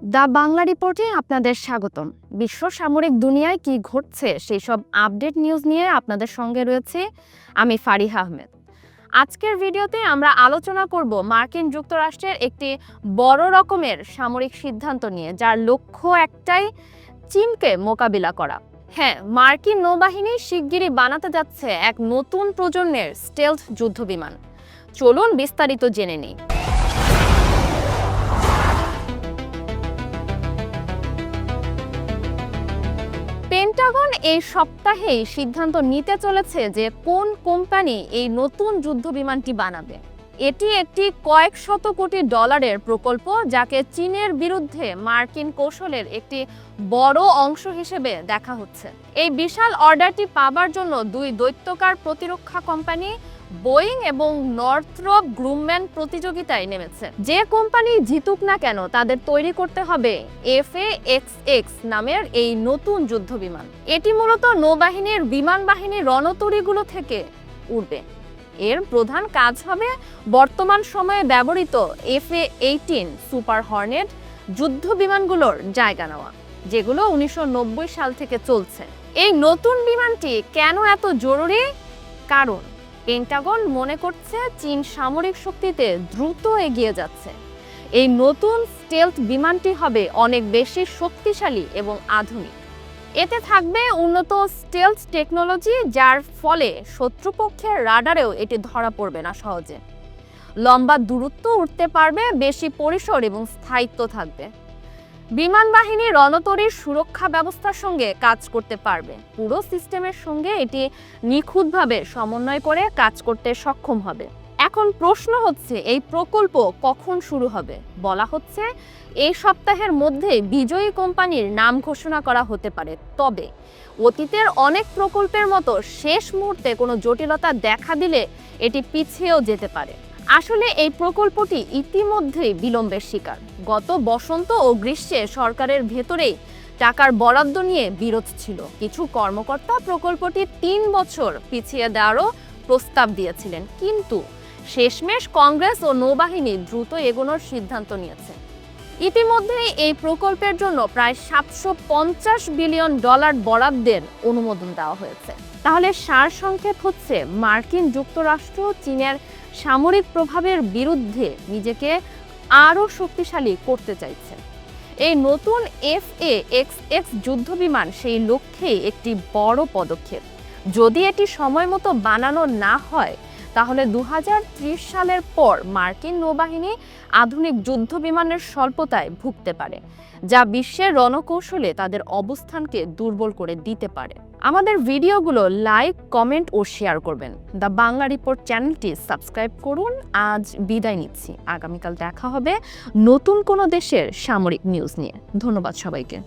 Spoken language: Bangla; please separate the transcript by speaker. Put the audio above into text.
Speaker 1: দ্য বাংলা রিপোর্টে আপনাদের স্বাগতম। বিশ্ব সামরিক দুনিয়ায় কি ঘটছে সেই সব আপডেট নিউজ নিয়ে আপনাদের সঙ্গে রয়েছে আমি ফারিহা আহমেদ। আজকের ভিডিওতে আমরা আলোচনা করব মার্কিন যুক্তরাষ্ট্রের একটি বড় রকমের সামরিক সিদ্ধান্ত নিয়ে, যার লক্ষ্য একটাই, চীনকে মোকাবিলা করা। হ্যাঁ মার্কিন নৌবাহিনী শিগগিরই বানাতে যাচ্ছে এক নতুন প্রজন্মের স্টেলথ যুদ্ধবিমান। চলুন বিস্তারিত জেনে নিই। পেন্টাগন এই সপ্তাহে সিদ্ধান্ত নিতে চলেছে যে কোন কোম্পানি এই নতুন যুদ্ধ বিমানটি বানাবে। এটি একটি কয়েক শত কোটি ডলারের প্রকল্প যাকে চীনের বিরুদ্ধে মার্কিন কৌশলের একটি বড় অংশ হিসেবে দেখা হচ্ছে। এই বিশাল অর্ডারটি পাবার জন্য দুই দৈত্যকার প্রতিরক্ষা কোম্পানি বোয়িং এবং নর্থরপ গ্রুমম্যান প্রতিযোগিতায় নেমেছে। যে কোম্পানি জিতুক না কেন, তাদের তৈরি করতে হবে এফ এক্স এক্স নামের এই নতুন যুদ্ধ বিমান এটি মূলত নৌবাহিনীর বিমান বাহিনীর রণতরীগুলো থেকে উড়বে। এর প্রধান কাজ হবে বর্তমান সময়ে ব্যবহৃত F A eighteen super hornet যুদ্ধ বিমানগুলোর জায়গা নেওয়া, যেগুলো উনিশশো নব্বই সাল থেকে চলছে। এই নতুন বিমানটি কেন এত জরুরি? কারণ পেন্টাগন মনে করছে চীন সামরিক শক্তিতে দ্রুত এগিয়ে যাচ্ছে। এই নতুন স্টেলথ বিমানটি হবে অনেক বেশি শক্তিশালী এবং আধুনিক। এতে থাকবে উন্নত স্টেলথ টেকনোলজি যার ফলে শত্রুপক্ষের রাডারেও এটি ধরা পড়বে না সহজে। লম্বা দূরত্ব উঠতে পারবে, বেশি পরিসর এবং স্থায়িত্ব থাকবে। বিমান বাহিনী রণতরীর সুরক্ষা ব্যবস্থার সঙ্গে কাজ করতে পারবে। পুরো সিস্টেমের সঙ্গে এটি নিখুঁতভাবে সমন্বয় করে কাজ করতে সক্ষম হবে। এখন প্রশ্ন হচ্ছে, এই প্রকল্প কখন শুরু হবে? বলা হচ্ছে, এই সপ্তাহের মধ্যে বিজয়ী কোম্পানির নাম ঘোষণা করা হতে পারে। তবে অতীতের অনেক প্রকল্পের মতো শেষ মুহূর্তে কোনো জটিলতা দেখা দিলে এটি পিছিয়েও যেতে পারে। আসলে এই প্রকল্পটি ইতিমধ্যেই বিলম্বের শিকার। গত বসন্ত ও গ্রীষ্মে সরকারের ভেতরেই টাকার বরাদ্দ নিয়ে বিরোধ ছিল। কিছু কর্মকর্তা প্রকল্পটি তিন বছর পিছিয়ে দেওয়ারও প্রস্তাব দিয়েছিলেন। কিন্তু শেষমেশ কংগ্রেস ও নৌবাহিনী দ্রুত এগোনোর সিদ্ধান্ত নিয়েছে। ইতিমধ্যেই এই প্রকল্পের জন্য প্রায় সাতশো পঞ্চাশ বিলিয়ন ডলার বরাদ্দের অনুমোদন দেওয়া হয়েছে। তাহলে সার সারসংক্ষেপ হচ্ছে মার্কিন যুক্তরাষ্ট্র চীনের সামরিক প্রভাবের বিরুদ্ধে নিজেকে আরও শক্তিশালী করতে চাইছে। এই নতুন এফ এ এক্স এক্স যুদ্ধবিমান সেই লক্ষ্যে একটি বড় পদক্ষেপ। যদি এটি সময় মতো বানানো না হয় তাহলে দু হাজার ত্রিশ সালের পর মার্কিন নৌবাহিনী আধুনিক যুদ্ধ বিমানের স্বল্পতায় ভুগতে পারে, যা বিশ্বের রণকৌশলে তাদের অবস্থানকে দুর্বল করে দিতে পারে। আমাদের ভিডিওগুলো লাইক, কমেন্ট ও শেয়ার করবেন। দ্য বাংলা রিপোর্ট চ্যানেলটি সাবস্ক্রাইব করুন। আজ বিদায় নিচ্ছি। আগামীকাল দেখা হবে নতুন কোনো দেশের সামরিক নিউজ নিয়ে। ধন্যবাদ সবাইকে।